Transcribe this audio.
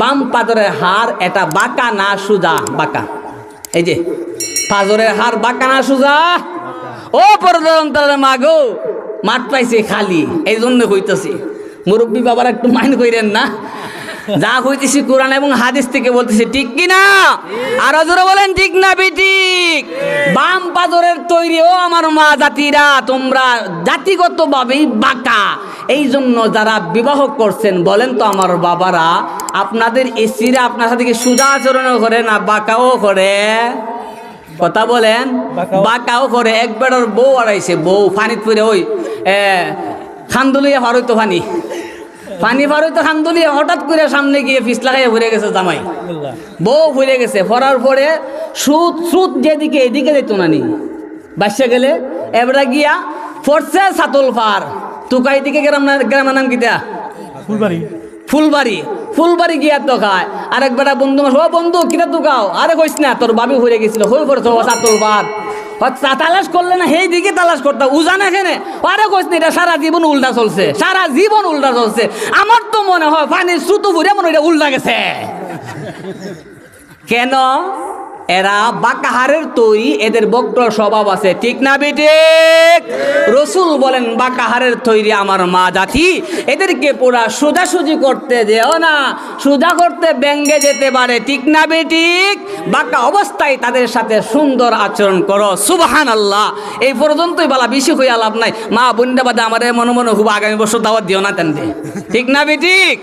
বাম পাজরের হার এটা বাঁকা না সুজা বাঁকা? এই যে, পাজরের হার বাঁকা না সুজা? ও পরদন্তরের মাগো, মাঠ পাইছে খালি এই জন্য হইতেছি। মুরব্বী বাবার একটু মাইন্ড কইরেন না। যা হইতেছি কোরআন এবং হাদিস থেকে বলতেছি, ঠিক কি না? আর জোরে বলেন, ঠিক না ঠিক বাম পাজরের তৈরি, ও আমার মা জাতিরা, তোমরা জাতিগত ভাবেই বাঁকা। এই জন্য যারা বিবাহ করছেন বলেন তো আমার বাবারা আপনাদের এসিরা আপনার সাথে কি সুজা আচরণও করে না বাঁকাও করে? কথা বলেন বাঁকাও- করে। একবার ওর বউ আড়াইছে বউ ফানিত পরে ওই খান্দুলিয়া ফারুই তো ফানি পানি ফারুই তো খান্দুলিয়া হঠাৎ করে সামনে গিয়ে ফিস লাগাইয়া ঘুরে গেছে জামাই। বউ ভুলে গেছে ফরার পরে সুদ সুদ যেদিকে এদিকে যেত না নি। বাসা গেলে এবারে গিয়া ফরছে সাতল ফার। তুকাই দিকে গ্রাম গ্রামের নাম কিতা ফুলবাড়ি। ফুলবাড়ি। ফুলবাড়ি গিয়া তো খায় আরেক বেটা বন্ধু ও বন্ধু কিনা তো খাও আরে কইস না তোর বাবি হয়ে গেছিল হয়ে পড়ছে ও সাতল ফার তালাশ করলে না সেই দিকে তালাশ করতে উজান এখানে আরে কইস না এটা সারা জীবন উল্টা চলছে। সারা জীবন উল্টা চলছে। আমার তো মনে হয় পানির সুতো ভরে মনে হয় এটা উল্টা গেছে। কেন? এরা বাকাহারের তৈরি, এদের বক্র স্বভাব আছে। ঠিক না বেঠিক রসুল বলেন, বাকাহারের তৈরি আমার মা জাতি, এদেরকে পুরা সোজাসুজি করতে যেও না, সোজা করতে ব্যঙ্গে যেতে পারে। ঠিক না বেঠিক বাঁকা অবস্থায় তাদের সাথে সুন্দর আচরণ করো। সুবাহান আল্লাহ এই পর্যন্তই বলা, বেশি হইয়া লাভ নাই। মা, বন্যা বাদে আমার মনে মনে খুব আগামী বছর দাওয়াত দিও না তেন ঠিক না বেঠিক